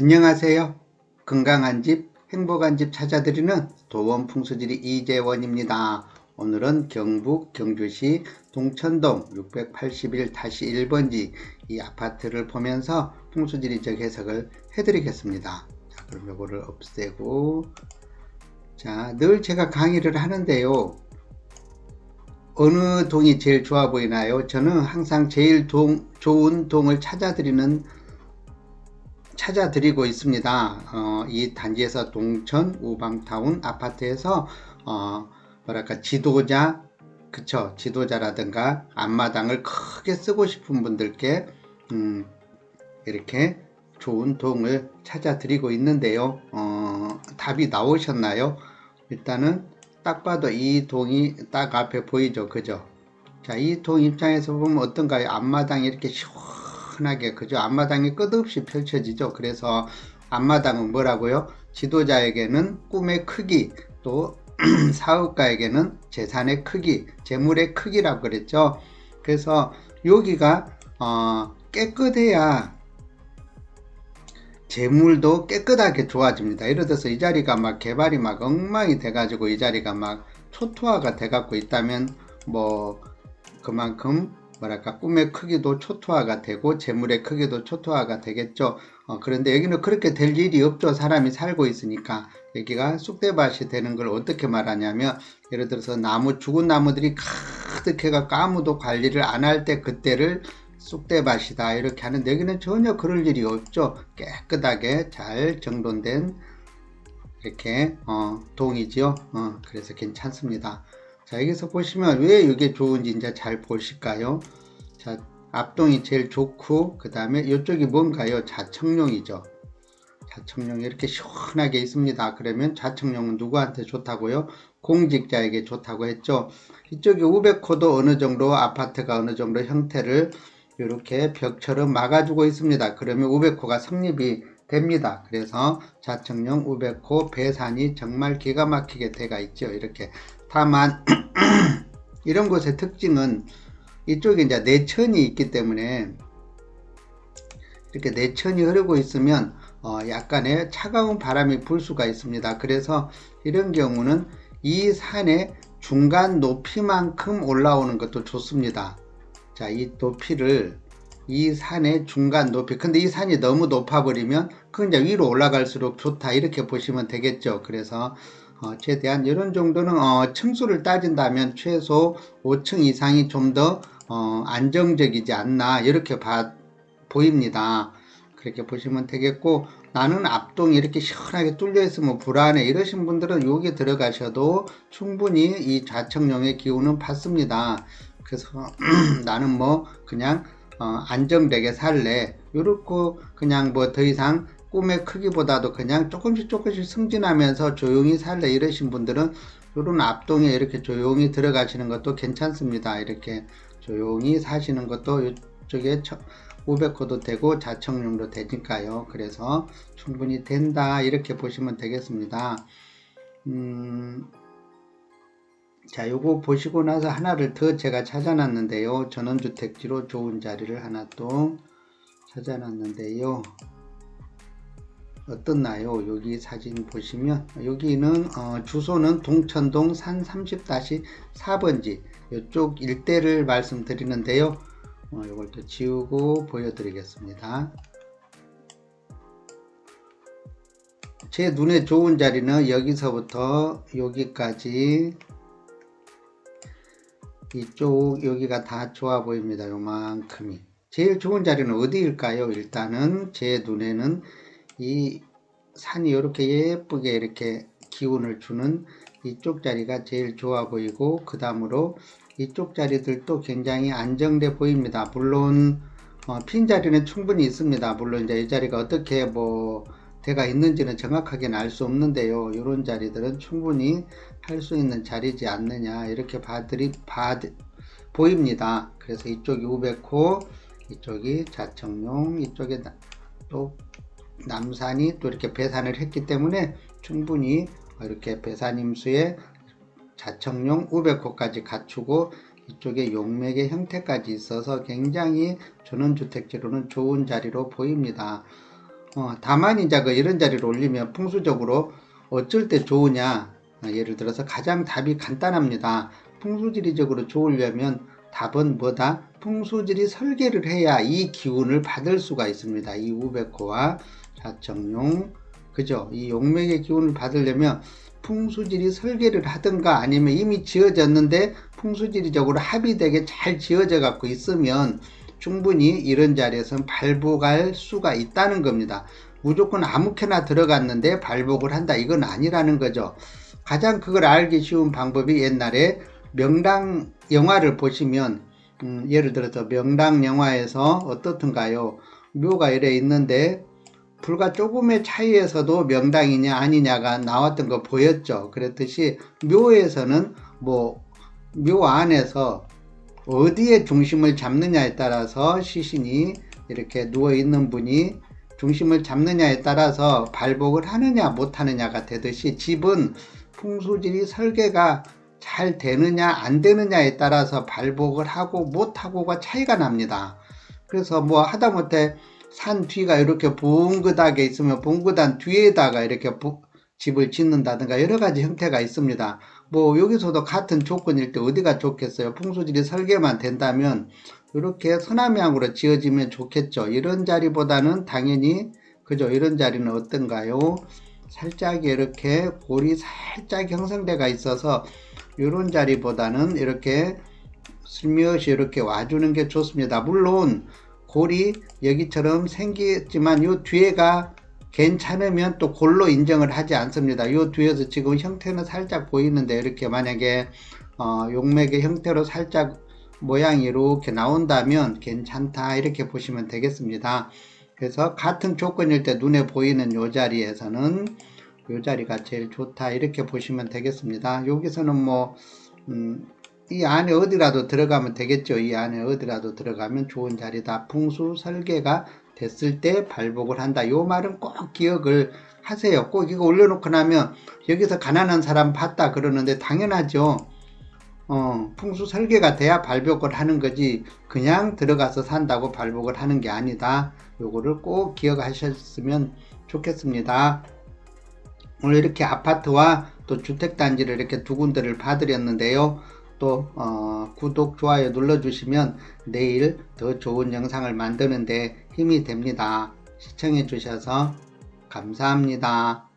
안녕하세요. 건강한 집, 행복한 집 찾아드리는 도원 풍수지리 이재원입니다. 오늘은 경북 경주시 동천동 681-1번지 이 아파트를 보면서 풍수지리적 해석을 해드리겠습니다. 자, 그럼 이거를 없애고 자, 늘 제가 강의를 하는데요. 어느 동이 제일 좋아 보이나요? 저는 항상 제일 동, 좋은 동을 찾아드리는 찾아드리고 있습니다. 어, 이 단지에서 동천 우방타운 아파트에서 어, 뭐랄까 지도자 그쵸 지도자라든가 앞마당을 크게 쓰고 싶은 분들께 음, 이렇게 좋은 동을 찾아드리고 있는데요. 어, 답이 나오셨나요? 일단은 딱 봐도 이 동이 딱 앞에 보이죠, 그죠? 자, 이 동 입장에서 보면 어떤가요? 앞마당이 이렇게 시원 하게, 그죠? 앞마당이 끝없이 펼쳐지죠. 그래서 앞마당은 뭐라고요? 지도자에게는 꿈의 크기, 또 사업가에게는 재산의 크기, 재물의 크기라고 그랬죠. 그래서 여기가 어, 깨끗해야 재물도 깨끗하게 좋아집니다. 예를 들어서 이 자리가 막 개발이 막 엉망이 돼가지고 이 자리가 막 초토화가 돼갖고 있다면 뭐 그만큼 뭐랄까 꿈의 크기도 초토화가 되고 재물의 크기도 초토화가 되겠죠. 어, 그런데 여기는 그렇게 될 일이 없죠. 사람이 살고 있으니까 여기가 쑥대밭이 되는 걸 어떻게 말하냐면 예를 들어서 나무 죽은 나무들이 가득해가 아무도 관리를 안 할 때 그때를 쑥대밭이다 이렇게 하는데 여기는 전혀 그럴 일이 없죠. 깨끗하게 잘 정돈된 이렇게 어, 동이지요. 어, 그래서 괜찮습니다. 자 여기서 보시면 왜 이게 좋은지 이제 잘 보실까요? 자 앞동이 제일 좋고 그 다음에 이쪽이 뭔가요? 자청룡이죠. 자청룡이 이렇게 시원하게 있습니다. 그러면 자청룡은 누구한테 좋다고요? 공직자에게 좋다고 했죠. 이쪽에 우베코도 어느 정도 아파트가 어느 정도 형태를 이렇게 벽처럼 막아주고 있습니다. 그러면 우베코가 성립이 됩니다. 그래서 자청령 우베코 배산이 정말 기가 막히게 돼가 있죠. 이렇게 다만 이런 곳의 특징은 이쪽에 이제 내천이 있기 때문에 이렇게 내천이 흐르고 있으면 어 약간의 차가운 바람이 불 수가 있습니다. 그래서 이런 경우는 이 산의 중간 높이만큼 올라오는 것도 좋습니다. 자, 이 높이를 이 산의 중간 높이. 근데 이 산이 너무 높아 버리면 그 이제 위로 올라갈수록 좋다 이렇게 보시면 되겠죠. 그래서 어, 최대한 이런 정도는 어, 층수를 따진다면 최소 5층 이상이 좀더 어, 안정적이지 않나 이렇게 봐, 보입니다. 그렇게 보시면 되겠고 나는 앞동이 이렇게 시원하게 뚫려 있으면 불안해 이러신 분들은 여기 들어가셔도 충분히 이 좌청룡의 기운은 받습니다. 그래서 나는 뭐 그냥 어, 안정되게 살래 이렇고 그냥 뭐 더 이상 꿈의 크기보다도 그냥 조금씩 조금씩 승진하면서 조용히 살래 이러신 분들은 이런 앞동에 이렇게 조용히 들어가시는 것도 괜찮습니다. 이렇게 조용히 사시는 것도 이쪽에 500호도 되고 자청용도 되니까요. 그래서 충분히 된다 이렇게 보시면 되겠습니다. 음, 자 요거 보시고 나서 하나를 더 제가 찾아놨는데요. 전원주택지로 좋은 자리를 하나 또 찾아놨는데요. 어떻나요? 여기 사진 보시면 여기는 어, 주소는 동천동 산 30-4번지 이쪽 일대를 말씀드리는데요. 어, 이걸 또 지우고 보여드리겠습니다. 제 눈에 좋은 자리는 여기서부터 여기까지 이쪽 여기가 다 좋아 보입니다. 요만큼이 제일 좋은 자리는 어디일까요? 일단은 제 눈에는 이 산이 이렇게 예쁘게 이렇게 기운을 주는 이쪽 자리가 제일 좋아 보이고 그 다음으로 이쪽 자리들도 굉장히 안정돼 보입니다. 물론 어, 핀 자리는 충분히 있습니다. 물론 이제 이 자리가 어떻게 뭐 대가 있는지는 정확하게는 알 수 없는데요. 이런 자리들은 충분히 할 수 있는 자리지 않느냐 이렇게 봐들이 봐 보입니다. 그래서 이쪽이 우백호, 이쪽이 자청룡, 이쪽에 또 남산이 또 이렇게 배산을 했기 때문에 충분히 이렇게 배산임수에 자청용 우백호까지 갖추고 이쪽에 용맥의 형태까지 있어서 굉장히 전원주택지로는 좋은 자리로 보입니다. 어, 다만 이제 그 이런 자리를 올리면 풍수적으로 어쩔 때 좋으냐? 어, 예를 들어서 가장 답이 간단합니다. 풍수지리적으로 좋으려면 답은 뭐다? 풍수지리 설계를 해야 이 기운을 받을 수가 있습니다. 이 우백호와 자청용 그죠 이 용맥의 기운을 받으려면 풍수지리 설계를 하든가 아니면 이미 지어졌는데 풍수지리적으로 합의되게 잘 지어져 갖고 있으면 충분히 이런 자리에서는 발복할 수가 있다는 겁니다. 무조건 아무렇게나 들어갔는데 발복을 한다 이건 아니라는 거죠. 가장 그걸 알기 쉬운 방법이 옛날에 명당 영화를 보시면 음, 예를 들어서 명당 영화에서 어떻든가요 묘가 이래 있는데 불과 조금의 차이에서도 명당이냐 아니냐가 나왔던 거 보였죠. 그랬듯이 묘에서는 뭐 묘 안에서 어디에 중심을 잡느냐에 따라서 시신이 이렇게 누워 있는 분이 중심을 잡느냐에 따라서 발복을 하느냐 못하느냐가 되듯이 집은 풍수지리 설계가 잘 되느냐 안 되느냐에 따라서 발복을 하고 못하고가 차이가 납니다. 그래서 뭐 하다못해 산 뒤가 이렇게 봉긋하게 있으면 봉긋한 뒤에다가 이렇게 부- 집을 짓는다든가 여러 가지 형태가 있습니다. 뭐 여기서도 같은 조건일 때 어디가 좋겠어요? 풍수지리 설계만 된다면 이렇게 서남향으로 지어지면 좋겠죠. 이런 자리보다는 당연히 그죠? 이런 자리는 어떤가요? 살짝 이렇게 골이 살짝 형성돼가 있어서 이런 자리보다는 이렇게 슬며시 이렇게 와주는 게 좋습니다. 물론 골이 여기처럼 생겼지만 요 뒤에가 괜찮으면 또 골로 인정을 하지 않습니다. 요 뒤에서 지금 형태는 살짝 보이는데 이렇게 만약에 어, 용맥의 형태로 살짝 모양이 이렇게 나온다면 괜찮다 이렇게 보시면 되겠습니다. 그래서 같은 조건일 때 눈에 보이는 요 자리에서는 요 자리가 제일 좋다 이렇게 보시면 되겠습니다. 여기서는 뭐 음, 이 안에 어디라도 들어가면 되겠죠. 이 안에 어디라도 들어가면 좋은 자리다. 풍수 설계가 됐을 때 발복을 한다. 요 말은 꼭 기억을 하세요. 꼭 이거 올려놓고 나면 여기서 가난한 사람 봤다 그러는데 당연하죠. 어, 풍수 설계가 돼야 발복을 하는 거지 그냥 들어가서 산다고 발복을 하는 게 아니다. 요거를 꼭 기억하셨으면 좋겠습니다. 오늘 이렇게 아파트와 또 주택단지를 이렇게 두 군데를 봐드렸는데요. 또 어, 구독, 좋아요 눌러주시면 내일 더 좋은 영상을 만드는데 힘이 됩니다. 시청해 주셔서 감사합니다.